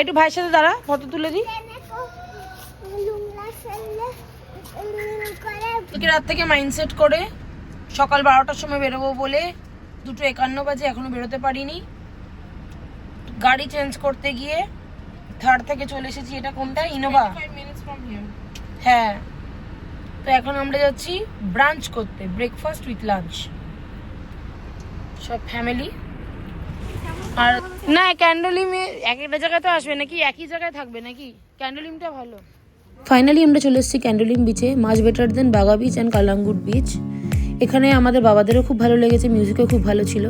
একটু ভাইয়ের সাথে দাঁড়া ফটো তুলে দিই। কালকে রাত থেকে মাইন্ডসেট করে সকাল বারোটার সময় বেরোবো বলে দুটো একান্ন বাজে এখনও বেরোতে পারিনি। গাড়ি চেঞ্জ করতে গিয়ে থার্ড থেকে চলে এসেছি। এটা কোনটা? ইনোভা হ্যাঁ। তো এখন আমরা যাচ্ছি ব্রাঞ্চ করতে ব্রেকফাস্ট উইথ লাঞ্চ সব ফ্যামিলি না ক্যান্ডোলিমে এক একটা জায়গায় তো আসবে নাকি? একই জায়গায় থাকবে নাকি? ক্যান্ডোলিমটা ভালো। ফাইনালি আমরা চলে এসেছি ক্যান্ডোলিম বিচে much better than Baga beach and Calangute beach এখানে আমাদের বাবাদেরও খুব ভালো লেগেছে মিউজিকও খুব ভালো ছিল।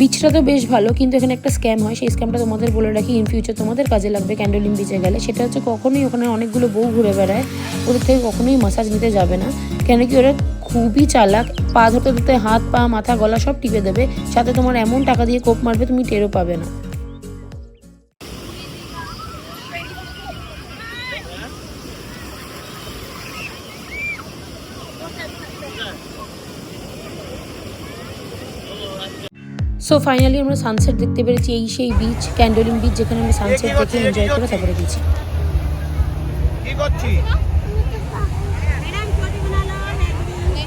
বিচটা তো বেশ ভালো, কিন্তু এখানে একটা স্ক্যাম হয়। সেই স্ক্যামটা তোমাদের বলে রাখি ইন ফিউচার তোমাদের কাজে লাগবে ক্যান্ডোলিম বিচে গেলে। সেটা হচ্ছে কখনোই ওখানে অনেকগুলো বউ ঘুরে বেড়ায়, ওদের থেকে কখনোই মাসাজ নিতে যাবে না। কেন কি ওরা খুবই চালাক পা ধরতে ধরতে হাত পা মাথা গলা সব টিপে দেবে। সাথে তোমার এমন টাকা দিয়ে কোপ মারবে তুমি টেরও পাবে না। সো ফাইনালি আমরা সানসেট দেখতে পেরেছি এই সেই বিচ ক্যান্ডোলিম বিচ যেখানে আমরা সানসেট দেখে এনজয় করে তারপরে গেছি কি করছিস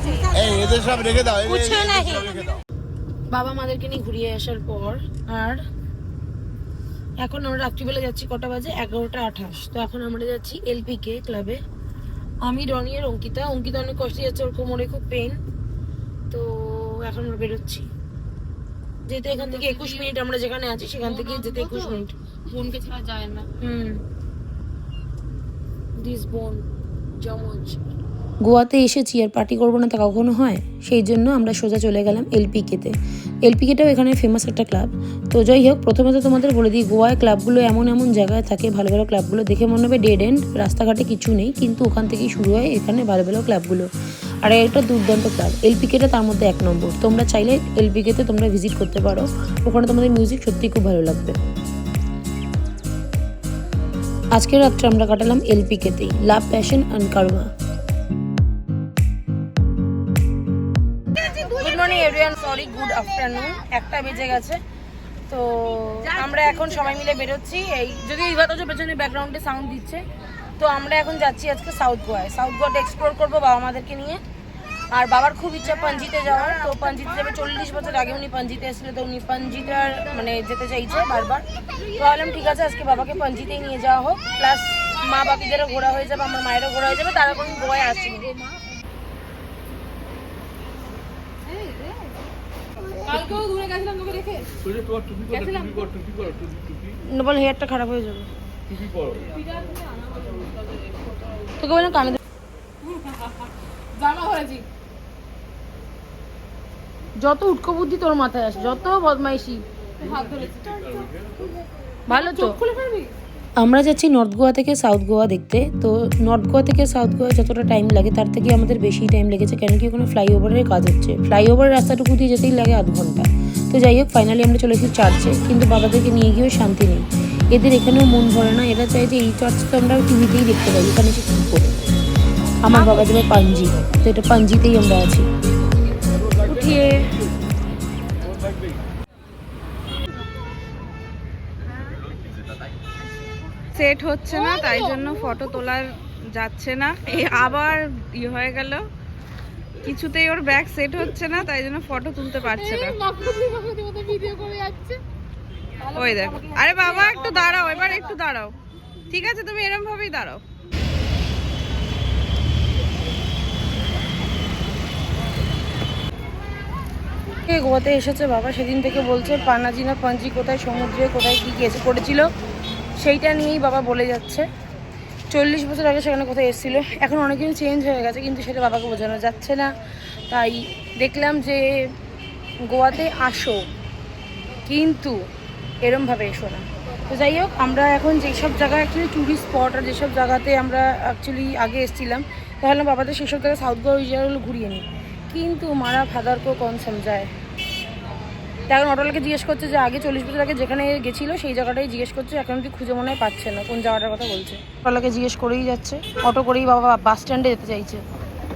এই এদের সব রেখে দাও এদের- নাহি। সব রেখে দাও। বাবা মাদেরকে নিয়ে ঘুরিয়ে আসার পর আর এখন আমরা রাত্রিবেলা যাচ্ছি কটা বাজে? এগারোটা আঠাশ। তো এখন আমরা যাচ্ছি এলপিকে ক্লাবে। আমি রনি আর অঙ্কিতা। অঙ্কিতা অনেক কষ্টে যাচ্ছে ওর কোমরে খুব পেন তো এখন আমরা বেরোচ্ছি। যেতে এখান থেকে একুশ মিনিট আমরা যেখানে আছি সেখান থেকে যেতে একুশ মিনিট। বোনকে ছাড়া যায় না। হুম। দিস বোন জমজ গোয়াতে এসেছি আর পার্টি করব না তা কখনো হয়? সেই জন্য আমরা সোজা চলে গেলাম এলপিকেতে এলপিকেটাও এখানে ফেমাস একটা ক্লাব তো যাই হোক প্রথমে তো তোমাদের বলে দিই, গোয়ায় ক্লাবগুলো এমন এমন জায়গায় থাকে, ভালো ভালো ক্লাবগুলো দেখে মনে হবে ডেড এন্ড রাস্তাঘাটে কিছু নেই, কিন্তু ওখান থেকেই শুরু হয় এখানে ভালো ভালো ক্লাবগুলো আর একটা দুর্দান্ত ক্লাব এলপিকেটা তার মধ্যে এক নম্বর। তোমরা চাইলে এলপিকেতে তোমরা ভিজিট করতে পারো। ওখানে তোমাদের মিউজিক সত্যিই খুব ভালো লাগবে। আজকের রাত্রে আমরা কাটালাম এলপিকেতেই love passion and karma everyone sorry good afternoon একটা বেজে গেছে। তো আমরা এখন সবাই মিলে বেরোচ্ছি। এই, যদি এই কথা পেছনে ব্যাকগ্রাউন্ডে সাউন্ড দিচ্ছে, তো আমরা এখন যাচ্ছি আজকে সাউথ গোয়ায় সাউথ গোয়াটা এক্সপ্লোর করব বাবা মাদেরকে নিয়ে। আর বাবার খুব ইচ্ছা পাঞ্জিতে যাওয়ার। তো পাঞ্জিতে যাবে চল্লিশ বছর আগে উনি পাঞ্জিতে এসেছিল, তো উনি পাঞ্জিটার মানে যেতে চাইছে বারবার। তো ভাবলাম, ঠিক আছে, আজকে বাবাকে পাঞ্জিতেই নিয়ে যাওয়া হোক। প্লাস মা বাকিদেরও ঘোরা হয়ে যাবে, আমার মায়েরও ঘোরা হয়ে যাবে, তারা কোনো গোয়ায় আসেনি। কালকেও দূরে গেছিলাম তোকে দেখে। গেছিলাম। বল হেয়ারটা খারাপ হয়ে যাবে। তোকে বললাম কানে জামা যত উটকো বুদ্ধি তোর মাথায় আসে যত বদমাইশি। ভালো তো। খুলে ফেলবি? আমরা যাচ্ছি নর্থ গোয়া থেকে সাউথ গোয়া দেখতে। তো নর্থ গোয়া থেকে সাউথ গোয়া যতটা টাইম লাগে, তার থেকে আমাদের বেশি টাইম লেগেছে, কেন কি ওখানে ফ্লাইওভারের কাজ হচ্ছে। ফ্লাইওভারের রাস্তাটুকু দিয়ে যেতেই লাগে আধ ঘণ্টা। তো যাই হোক ফাইনালি আমরা চলে এসেছি চার্চে কিন্তু বাবাদেরকে নিয়ে গিয়েও শান্তি নেই। এদের এখানেও মন ভরে না, এরা চাই যে এই চার্চ তো আমরা টিভিতেই দেখতে পাই, এখানে এসে কী করে আমার বাবা যাবে পাঞ্জি। তো এটা পাঞ্জিতেই আমরা আছি। উঠিয়ে সেট হচ্ছে না তাই জন্য ফটো তোলার যাচ্ছে না। এই আবার ই হয়ে গেল। কিছুতেই ওর ব্যাগ সেট হচ্ছে না তাই জন্য ফটো তুলতে পারছে না। ওই দেখো। আরে বাবা একটু দাঁড়াও এবার একটু দাঁড়াও। ঠিক আছে তুমি এরম ভাবেই দাঁড়াও। কে গোয়াতে এসেছে বাবা? সেদিন থেকে বলছে পানাজি না পাঞ্জি কোথায় সমুদ্রে কোথায় কী কেসে পড়েছিল। সেইটা নিয়েই বাবা বলে যাচ্ছে। চল্লিশ বছর আগে সেখানে কোথায় এসেছিল। এখন অনেক কিছু চেঞ্জ হয়ে গেছে, কিন্তু সেটা বাবাকে বোঝানো যাচ্ছে না। তাই দেখলাম যে গোয়াতে আসো, কিন্তু এরমভাবে এসো না। তো যাই হোক, আমরা এখন যেসব জায়গায় অ্যাকচুয়ালি ট্যুরিস্ট স্পট আর যেসব জায়গাতে আমরা অ্যাকচুয়ালি আগে এসেছিলাম, তাহলে বাবাদের সেসব জায়গায় সাউথ গোয়া ওই জায়গাগুলো ঘুরিয়ে নিই। কিন্তু মারা ফাদার কো কন সমঝায় তা এখন অটোলাকে জিজ্ঞেস করছে যে আগে চল্লিশ বছর আগে যেখানে গেছিল সেই জায়গাটাই জিজ্ঞেস করছে এখন তুই খুঁজে মনে হয় পাচ্ছে না কোন জায়গাটার কথা বলছে। অটোলাকে জিজ্ঞেস করেই যাচ্ছে অটো করেই বাবা বাস স্ট্যান্ডে যেতে চাইছে।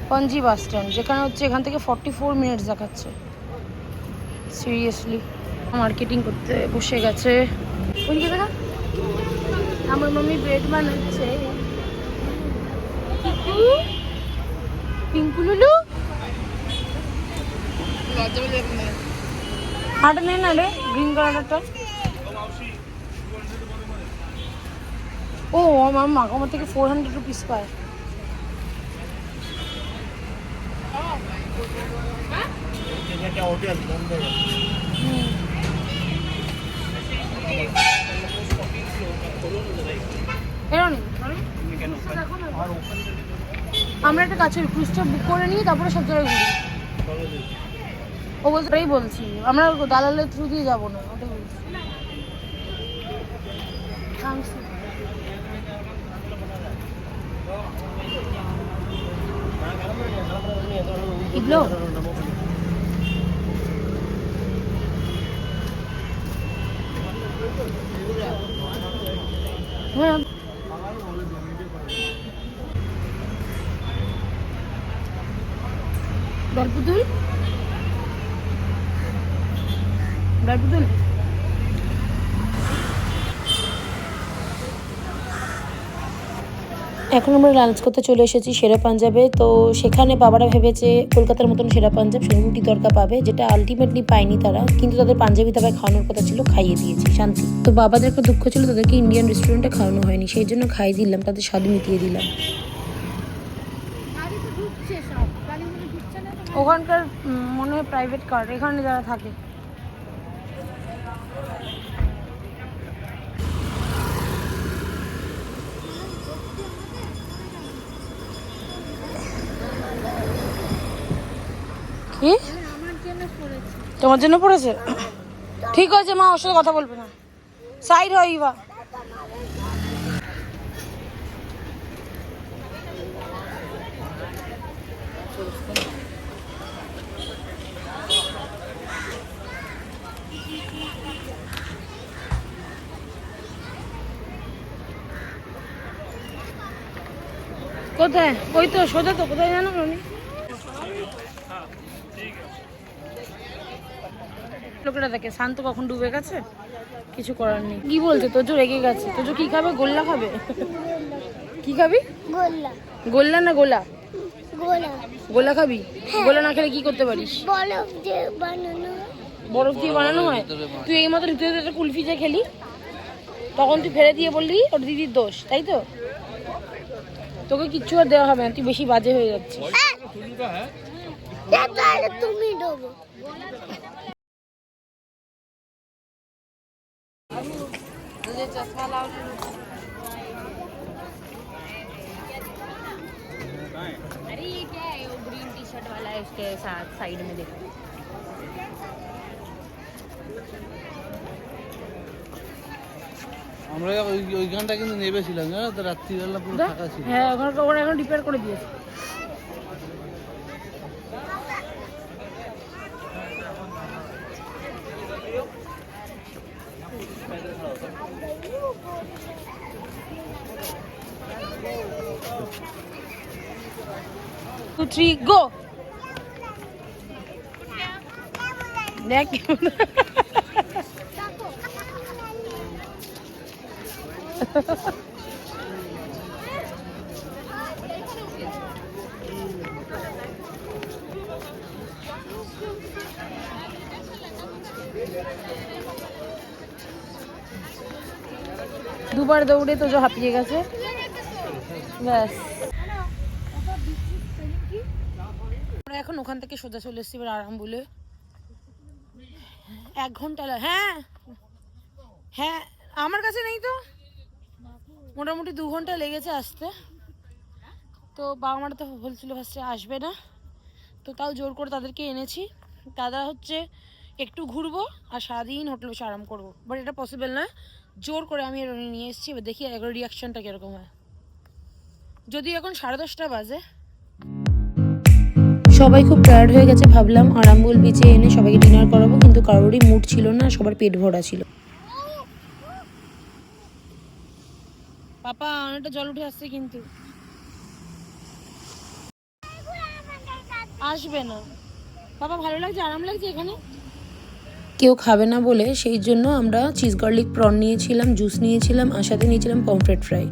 পঞ্জি বাস স্ট্যান্ড যেখানে হচ্ছে এখান থেকে ফর্টি ফোর মিনিটস দেখাচ্ছে। সিরিয়াসলি মার্কেটিং করতে বসে গেছে। ওইদিকে দেখা আমার মাম্মি ব্রেড বানাচ্ছে। পিঙ্কু? লুলু? হাট নেই না রে গ্রিন কালারটা ও আমার আমার থেকে ফোর হান্ড্রেড রুপিস পায় আমরা একটা কাছের ক্রুজটা বুক করে নিই তারপরে সব জায়গায় ঘুরি ও ওটাই বলছি। আমরা দালালের থ্রু দিয়ে যাব না ওটাই বলছি। Thanks. ইগলো হ্যাঁ এখন আমরা লাঞ্চ করতে চলে এসেছি সেরা পাঞ্জাবে। তো সেখানে বাবারা ভেবেছে কলকাতার মতন সেরা পাঞ্জাব রুটি তরকা পাবে যেটা আলটিমেটলি পায়নি তারা। কিন্তু তাদের পাঞ্জাবি তাদের খাওয়ানোর কথা ছিল খাইয়ে দিয়েছি শান্তি। তো বাবাদের একটা দুঃখ ছিল তাদেরকে ইন্ডিয়ান রেস্টুরেন্টে খাওয়ানো হয়নি সেই জন্য খাইয়ে দিলাম তাদের স্বাদ মিটিয়ে দিলাম। ওখানকার মনে হয় প্রাইভেট কার এখানে যারা থাকে। কি? তোমার জন্য পড়েছে? ঠিক আছে মা, ওর সাথে কথা বলবে না। সাইড হয় ইভা। কোথায়? ওই তো সোজা তো, কোথায় জানো আমি লোকেরা দেখে। শান্ত কখন ডুবে গেছে? কিছু করার নেই। কি বলছে? তোজো রেগে গেছে। তোজো কি খাবে? গোল্লা খাবে? কি খাবি? গোল্লা। গোল্লা না গোলা? গোলা। গোলা খাবি? গোলা না খেলে কি করতে পারিস? বরফ দিয়ে বানানো। বরফ দিয়ে বানানো হয়? তুই এই মতো ঋতুতে একটা কুলফি যে খেলি তখন তুই ফেলে দিয়ে বললি ওর দিদির দোষ তাই তো? তোকে কিচ্ছু আর দেওয়া হবে না তুই বেশি বাজে হয়ে যাচ্ছিস। তুমি দেবো अरे ये क्या है वो ग्रीन टी शर्ट वाला है इसके साथ साइड में देखो আমরা ওই ওইখানটা কিন্তু নেবেছিলাম জানো তো রাত্রিবেলা পুরো ফাঁকা ছিল হ্যাঁ ওখানে ওরা এখন রিপেয়ার করে দিয়েছে টু থ্রি গো দেখ কেমন দুবার দৌড়ে তো যে হাঁপিয়ে গেছে ব্যাস আমরা এখন ওখান থেকে সোজা চলে এসেছি এবার আরাম বলে এক ঘণ্টা হ্যাঁ। হ্যাঁ আমার কাছে নেই তো। মোটামুটি দু ঘণ্টা লেগেছে আসতে। তো বাবা মারা তো বলছিল ফার্স্টে আসবে না। তো তাও জোর করে তাদেরকে এনেছি। দাদা হচ্ছে একটু ঘুরবো আর সারাদিন হোটেল বসে আরাম করব। বাট এটা পসিবল না। জোর করে আমি নিয়ে এসেছি। এবার দেখি একবার রিয়াকশনটা কীরকম হয়। যদি এখন সাড়ে দশটা বাজে সবাই খুব টায়ার্ড হয়ে গেছে ভাবলাম আরামবুল বিচে এনে সবাইকে ডিনার করাবো কিন্তু কারোরই মুড ছিল না সবার পেট ভরা ছিল। পাপা অনেকটা জল উঠে আসছে কিন্তু। আসবে না। বাবা ভালো লাগছে? আরাম লাগছে এখানে? কেউ খাবে না বলে সেই জন্য আমরা চিজ গার্লিক প্রন নিয়েছিলাম জুস নিয়েছিলাম আর সাথে নিয়েছিলাম পমফ্রেট ফ্রাই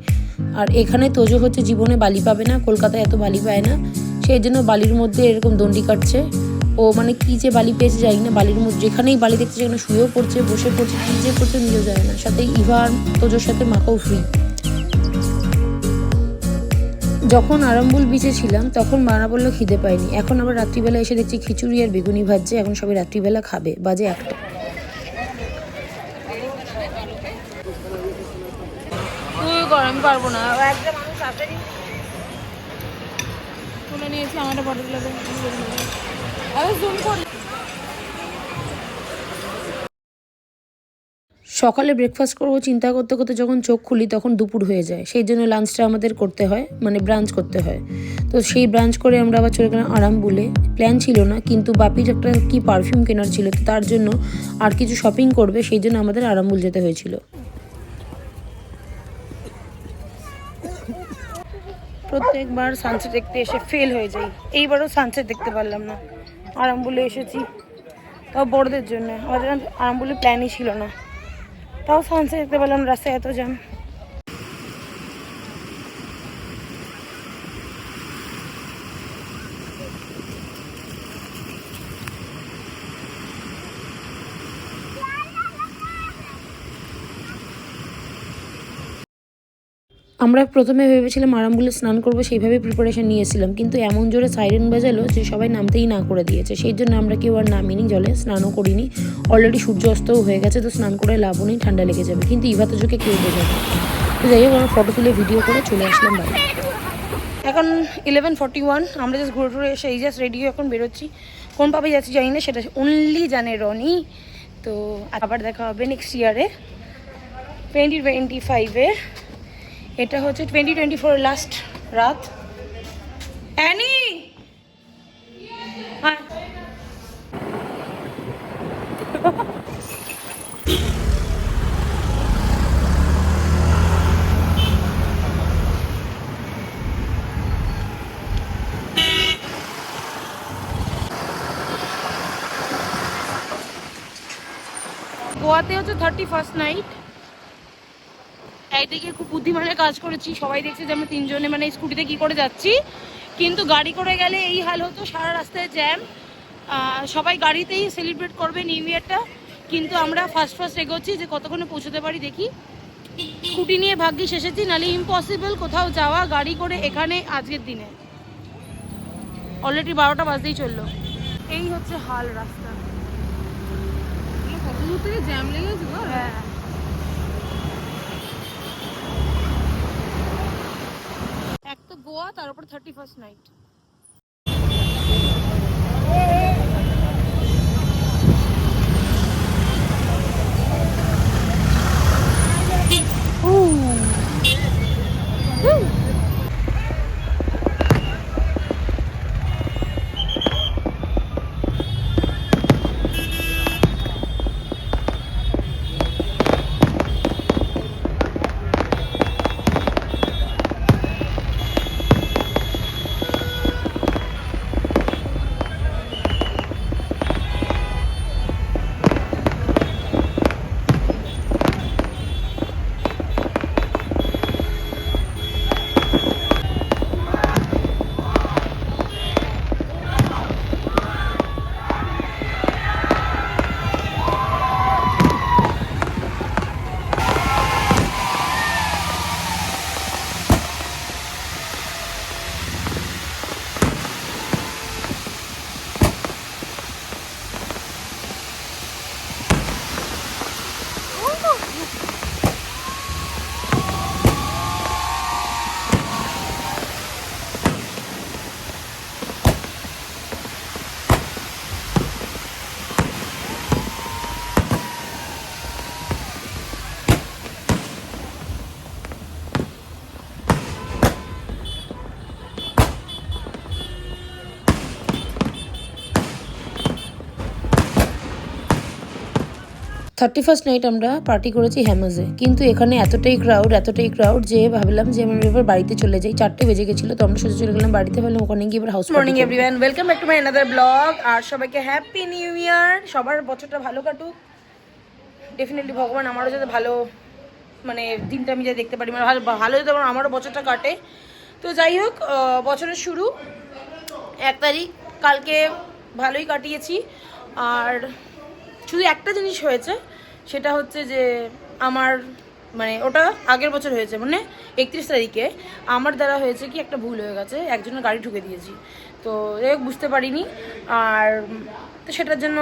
আর এখানে তোজো হচ্ছে জীবনে বালি পাবে না কলকাতায় এত বালি পায় না। সেই জন্য বালির মধ্যে এরকম দণ্ডি কাটছে। ও মানে কি যে বালি পেয়েছে যাই না, বালির মধ্যে যেখানেই বালি দেখছে সেখানে শুয়েও পড়ছে, বসে পড়ছে, কী যে করছে নিজেও যায় না। সাথে ইভা আর তোজোর সাথে মাকেও ফ্রি। যখন আরামবুল বিচে ছিলাম, তখন মারা বলল খিদে পায়নি। এখন আবার রাত্রিবেলা এসে দেখছি খিচুড়ি আর বেগুনি ভাজছে, এখন সবাই রাত্রিবেলা খাবে। বাজে একটা। কর পারব না। একটা মানুষ তুলে নিয়েছি আমার ফটো সকালে ব্রেকফাস্ট করব, চিন্তা করতে করতে যখন চোখ খুলি তখন দুপুর হয়ে যায়। সেই জন্য লাঞ্চটা আমাদের করতে হয় মানে ব্রাঞ্চ করতে হয়। তো সেই ব্রাঞ্চ করে আমরা আবার চলে গেলাম আরাম বলে প্ল্যান ছিল না, কিন্তু বাপির একটা কি পারফিউম কেনার ছিল, তো তার জন্য আর কিছু শপিং করবে, সেই জন্য আমাদের আরাম আরামবুল যেতে হয়েছিল। প্রত্যেকবার সানসেট দেখতে এসে ফেল হয়ে যাই। এইবারও সানসেট দেখতে পারলাম না। আরামবুলে এসেছি। তাও বড়দের জন্য। আমাদের আরামবুলে প্ল্যানই ছিল না। তাও সানসেট দেখতে পারলাম রাস্তায় এত জ্যাম আমরা প্রথমে ভেবেছিলাম আরামবুলে স্নান করব সেইভাবে প্রিপারেশন নিয়েছিলাম। কিন্তু এমন জোরে সাইরেন বাজালো যে সবাই নামতেই না করে দিয়েছে। সেই জন্য আমরা কেউ আর নামিনি জলে, স্নানও করিনি। অলরেডি সূর্য অস্তও হয়ে গেছে, তো স্নান করে লাভও নেই, ঠান্ডা লেগে যাবে। কিন্তু ইভা তোজোকে কেউ বোঝাবে তো যাই হোক, আমরা ফটো তুলে ভিডিও করে চলে আসলাম বাড়ি। এখন ইলেভেন ফর্টি ওয়ান আমরা জাস্ট ঘুরে টুরে এসে এই জাস্ট রেডি হয়ে এখন বেরোচ্ছি। কোন পাবে যাচ্ছি জানি না, সেটা অনলি জানে রনি। তো আবার দেখা হবে নেক্সট ইয়ারে টোয়েন্টি টোয়েন্টি ফাইভে এটা হচ্ছে টোয়েন্টি টোয়েন্টি ফোর লাস্ট রাত। অ্যানি! গোয়াতে হচ্ছে থার্টি ফার্স্ট নাইট একদিকে খুব বুদ্ধিমানের কাজ করেছি। সবাই দেখছে যে আমরা তিনজনে মানে স্কুটিতে কি করে যাচ্ছি। কিন্তু গাড়ি করে গেলে এই হাল হতো সারা রাস্তায় জ্যাম। সবাই গাড়িতেই সেলিব্রেট করবে নিউ ইয়ারটা কিন্তু আমরা ফার্স্ট ফার্স্ট এগোচ্ছি যে কতক্ষণে পৌঁছতে পারি দেখি। স্কুটি নিয়ে ভাগ্যিস এসেছি নাহলে ইম্পসিবল কোথাও যাওয়া গাড়ি করে এখানে আজকের দিনে। অলরেডি বারোটা বাজতেই চলল। এই হচ্ছে হাল রাস্তা। কত দূর থেকে জ্যাম লেগেছে হ্যাঁ। এক তো গোয়া তার উপর thirty first night thirty first night আমরা পার্টি করেছি হ্যামাজে কিন্তু এখানে এতটাই ক্রাউড এতটাই ক্রাউড যে ভাবলাম যে আমরা এবার বাড়িতে চলে যাই। চারটে বেজে গেছিল তো আমরা সোজা চলে গেলাম বাড়িতে। ভাবলাম ওখানে গিয়ে এবার house morning everyone welcome back to my another blog আর সবাইকে হ্যাপি নিউ ইয়ার সবার বছরটা ভালো কাটুক। ডেফিনেটলি ভগবান আমারও যাতে ভালো মানে দিনটা আমি যাতে দেখতে পারি। মানে ভালো ভালো যাতে আমার- আমারও বছরটা কাটে। তো যাই হোক বছরের শুরু। এক তারিখ। কালকে ভালোই কাটিয়েছি। আর শুধু একটা জিনিস হয়েছে সেটা হচ্ছে যে আমার মানে ওটা আগের বছর হয়েছে মানে একত্রিশ তারিখে আমার দ্বারা হয়েছে কি একটা ভুল হয়ে গেছে, একজনের গাড়ি ঢুকে দিয়েছি। তো যাই বুঝতে পারিনি। আর তো সেটার জন্য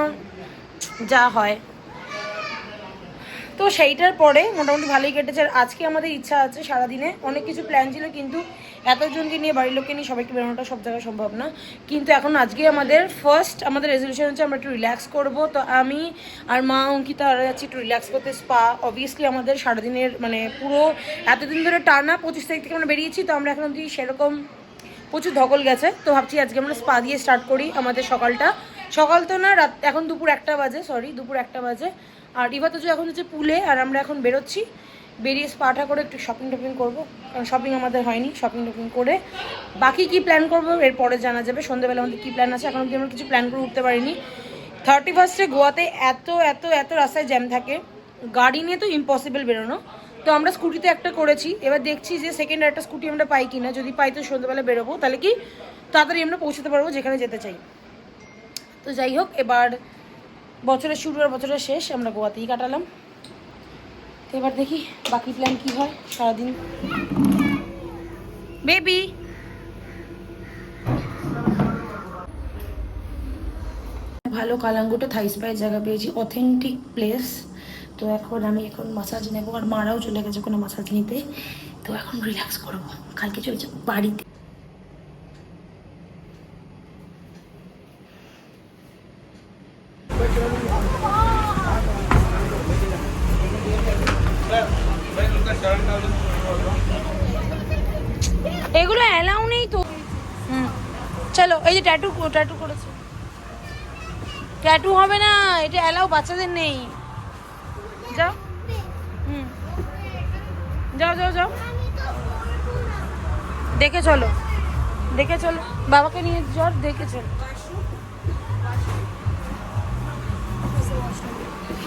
যা হয়। তো সেইটার পরে মোটামুটি ভালোই কেটেছে। আর আজকে আমাদের ইচ্ছা আছে সারাদিনে অনেক কিছু প্ল্যান ছিল, কিন্তু এতজনকে নিয়ে বাড়ির লোককে নিয়ে সবাইকে বেরোনোটা সব জায়গায় সম্ভব না। কিন্তু এখন আজকে আমাদের ফার্স্ট আমাদের রেজলিউশন হচ্ছে আমরা একটু রিল্যাক্স করব। তো আমি আর মা অঙ্কিতা আর যাচ্ছি একটু রিল্যাক্স করতে স্পা অবভিয়াসলি আমাদের সারাদিনের মানে পুরো এতদিন ধরে টানা পঁচিশ তারিখ থেকে আমরা বেরিয়েছি, তো আমরা এখন অবধি সেরকম প্রচুর ধকল গেছে। তো ভাবছি আজকে আমরা স্পা দিয়ে স্টার্ট করি আমাদের সকালটা। সকাল তো না, রাত এখন দুপুর একটা বাজে সরি দুপুর একটা বাজে। আর ইভা তো এখন হচ্ছে পুলে, আর আমরা এখন বেরোচ্ছি। বেরিয়ে স্পাটা করে একটু শপিং টপিং করব। কারণ শপিং আমাদের হয়নি শপিং টপিং করে। বাকি কি প্ল্যান করব এরপরে জানা যাবে। সন্ধ্যেবেলা আমাদের কী প্ল্যান আছে? এখন অব্দি আমরা কিছু প্ল্যান করে উঠতে পারিনি। থার্টি ফার্স্টে গোয়াতে এত এত এত রাস্তায় জ্যাম থাকে। গাড়ি নিয়ে তো ইম্পসিবল বেরোনো। তো আমরা স্কুটিতে একটা করেছি। এবার দেখছি যে সেকেন্ড একটা স্কুটি আমরা পাই কিনা। যদি পাই তো সন্ধ্যেবেলা বেরোবো। তাহলে কি? তাড়াতাড়ি আমরা পৌঁছতে পারব যেখানে যেতে চাই। তো যাই হোক, এবার বছরের শুরু আর বছরের শেষ আমরা গোয়াতেই কাটালাম। তো এবার দেখি বাকি প্ল্যান কি হয় সারাদিন। বেবি ভালো কালাঙ্গুটো থাই স্পাইস জায়গা পেয়েছি অথেন্টিক প্লেস তো এখন আমি এখন মাসাজ নেব আর মারাও চলে গেছে কোনো মাসাজ নিতে। তো এখন রিল্যাক্স করব কালকে চলে যাব বাড়িতে। ট্যাটু করেছে। ট্যাটু হবে না, এটা অ্যালাউ বাচ্চাদের নেই। যাও। হুম। যাও যাও যাও। দেখে চলো। দেখে চলো। বাবাকে নিয়ে জ্বর, দেখে চলো।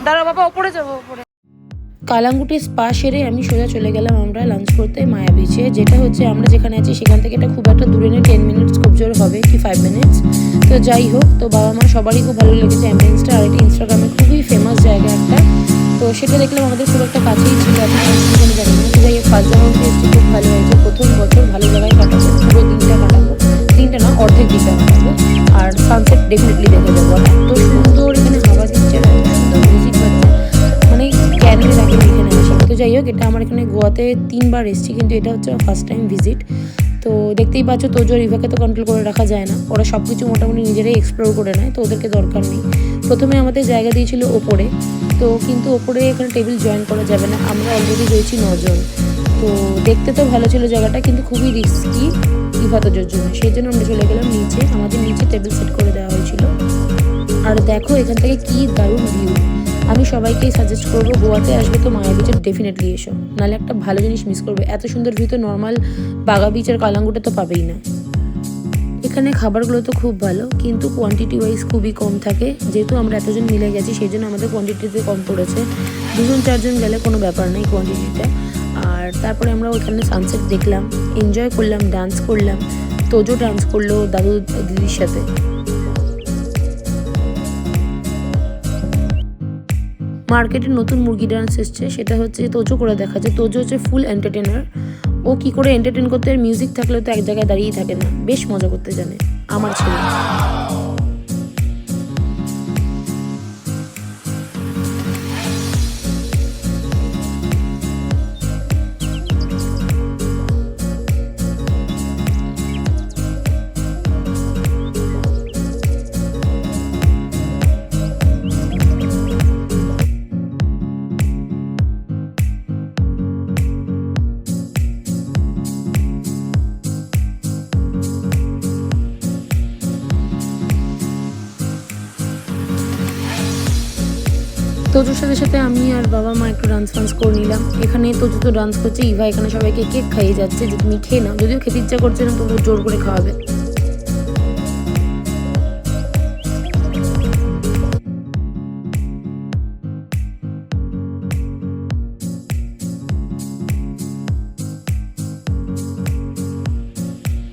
দাঁড়াও, বাবা, ওপরে যাব, ওপরে। কালাঙ্গুটি স্পা সেরে আমি সোজা চলে গেলাম আমরা লাঞ্চ করতে মায়া বিচে যেটা হচ্ছে আমরা যেখানে আছি সেখান থেকে এটা খুব একটা দূরে নেই টেন মিনিটস খুব জোর হবে, কি ফাইভ মিনিটস তো যাই হোক, তো বাবা মা সবারই খুব ভালো লেগেছে অ্যাম্বিয়েন্সটা আর এটা ইনস্টাগ্রামে খুবই ফেমাস জায়গা একটা। তো সেটা দেখলাম আমাদের খুব একটা কাছেই ছিল জানি তো যাই হোক ফার্স্ট জায়গা এসেছি খুব ভালো হয়েছে। প্রথম বছর ভালো জায়গায় কাটাবো, পুরো দিনটা কাটাবো। দিনটা না, অর্ধেক দিনটা কাটাবো। আর সানসেট ডেফিনেটলি দেখে যাব। এত তো এটা আমার এখানে গোয়াতে তিনবার এসেছি, কিন্তু এটা হচ্ছে ফার্স্ট টাইম ভিজিট তো দেখতেই পাচ্ছ, তোজো রিভাকে তো কন্ট্রোল করে রাখা যায় না। ওরা সব কিছু মোটামুটি নিজেরাই এক্সপ্লোর করে নেয়, তো ওদেরকে দরকার নেই। প্রথমে আমাদের জায়গা দিয়েছিল ওপরে, তো কিন্তু ওপরে এখানে টেবিল জয়েন করা যাবে না। আমরা অলরেডি রয়েছি নজন। তো দেখতে তো ভালো ছিল জায়গাটা, কিন্তু খুবই রিস্কি ইভা তোজোর জন্য। সেই জন্য আমরা চলে গেলাম নিচে। আমাদের নিচে টেবিল সেট করে দেওয়া হয়েছিল। আর দেখো এখান থেকে কি দারুণ ভিউ আমি সবাইকেই সাজেস্ট করব, গোয়াতে আসবে তো মায়া বিচে ডেফিনেটলি এসো। নাহলে একটা ভালো জিনিস মিস করবে। এত সুন্দর ভিউ তো নর্মাল বাগা বিচ আর কালাঙ্গুটা তো পাবেই না। এখানে খাবারগুলো তো খুব ভালো, কিন্তু কোয়ান্টিটি ওয়াইজ খুবই কম থাকে। যেহেতু আমরা এতজন মিলে গেছি, সেই জন্য আমাদের কোয়ান্টিটিতে কম পড়েছে। দুজন, চারজন গেলে কোনো ব্যাপার নেই কোয়ান্টিটিটা আর তারপরে আমরা ওইখানে সানসেট দেখলাম এনজয় করলাম ডান্স করলাম। তোজো ডান্স করল দাদু দিদির সাথে। মার্কেটে নতুন মুরগি ডান্স এসছে, সেটা হচ্ছে তোজো করে দেখা যায়। তোজো হচ্ছে ফুল এন্টারটেনার ও কি করে এন্টারটেন করতে মিউজিক থাকলে তো এক জায়গায় দাঁড়িয়েই থাকে না। বেশ মজা করতে জানে। আমার ছেলে। তোজোর সাথে সাথে আমি আর বাবা মা একটু ডান্স ফান্স করে নিলাম। এখানে তোজো তো ডান্স করছে, ইভা এখানে সবাইকে কেক খাইয়ে যাচ্ছে যে তুমি খেয়ে নাও। যদিও খেতে ইচ্ছা করছে না তবু জোর করে খাওয়াবে।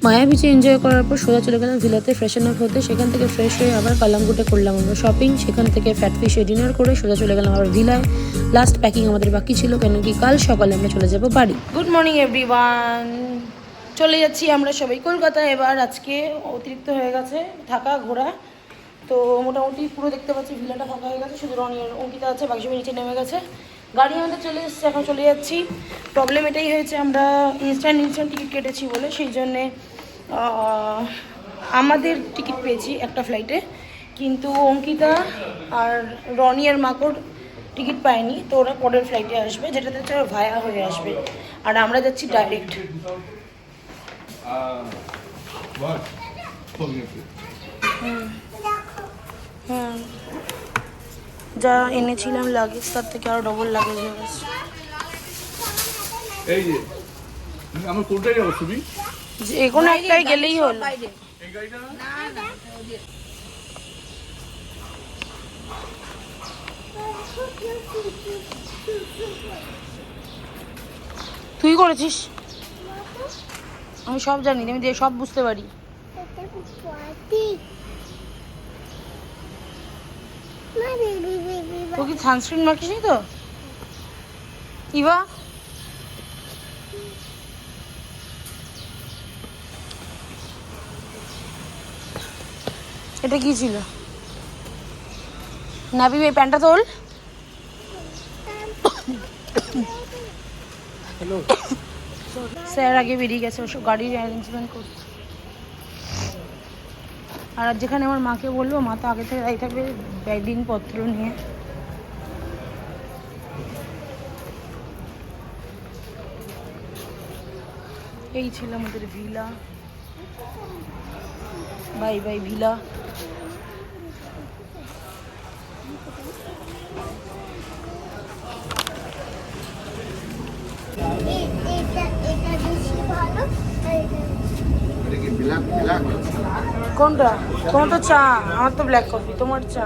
মায়া বিচে এনজয় করার পর সোজা চলে গেলাম ভিলাতে ফ্রেশন আপ হতে। সেখান থেকে ফ্রেশ হয়ে আবার কালামগুটে করলাম আমরা শপিং সেখান থেকে ফ্যাট ফিশে ডিনার করে সোজা চলে গেলাম আবার ভিলায়। লাস্ট প্যাকিং আমাদের বাকি ছিল, কেন কি কাল সকালে আমরা চলে যাব বাড়ি। গুড মর্নিং এভরিওয়ান চলে যাচ্ছি আমরা সবাই কলকাতায়। এবার আজকে অতিরিক্ত হয়ে গেছে থাকা, ঘোরা। তো মোটামুটি পুরো দেখতে পাচ্ছি ভিলাটা ফাঁকা হয়ে গেছে। শুধু রনি আর অঙ্কিতা আছে, বাকি সবাই নিচে নেমে গেছে। গাড়ি আমাদের চলে এসেছে, এখন চলে যাচ্ছি। প্রবলেম এটাই হয়েছে, আমরা ইনস্ট্যান্ট ইনস্ট্যান্ট টিকিট কেটেছি বলে। সেই জন্যে আমাদের টিকিট পেয়েছি একটা ফ্লাইটে কিন্তু অঙ্কিতা আর রনি আর মাকড় টিকিট পায়নি, তো ওরা পরের ফ্লাইটে আসবে, যেটাতে ওরা ভায়া হয়ে আসবে। আর আমরা যাচ্ছি ডাইরেক্ট যা এনেছিলাম লাগেজ তার থেকে আরও ডবল লাগেজ হয়ে গেছে। এই যে আমার কোনটাই যাব তুমি যে কোনো একটাই গেলেই হলো তুই করেছিস আমি সব জানি আমি দিয়ে সব বুঝতে পারি তো কি সানস্ক্রিন মাখিস তো ইভা এটা কি ছিল? নাবি এই প্যান্টটা তোল। স্যার আগে বেরিয়ে গেছে ওসব গাড়ির অ্যারেঞ্জমেন্ট করতে। আর যেখানে আমার মাকে বলব মা তো আগে থেকে থাকবে ব্যাগিং পত্র নিয়ে। এই ছিল আমাদের ভিলা বাই বাই ভিলা কোনটা? তোমার চা? আমার তো ব্ল্যাক কফি তোমার চা।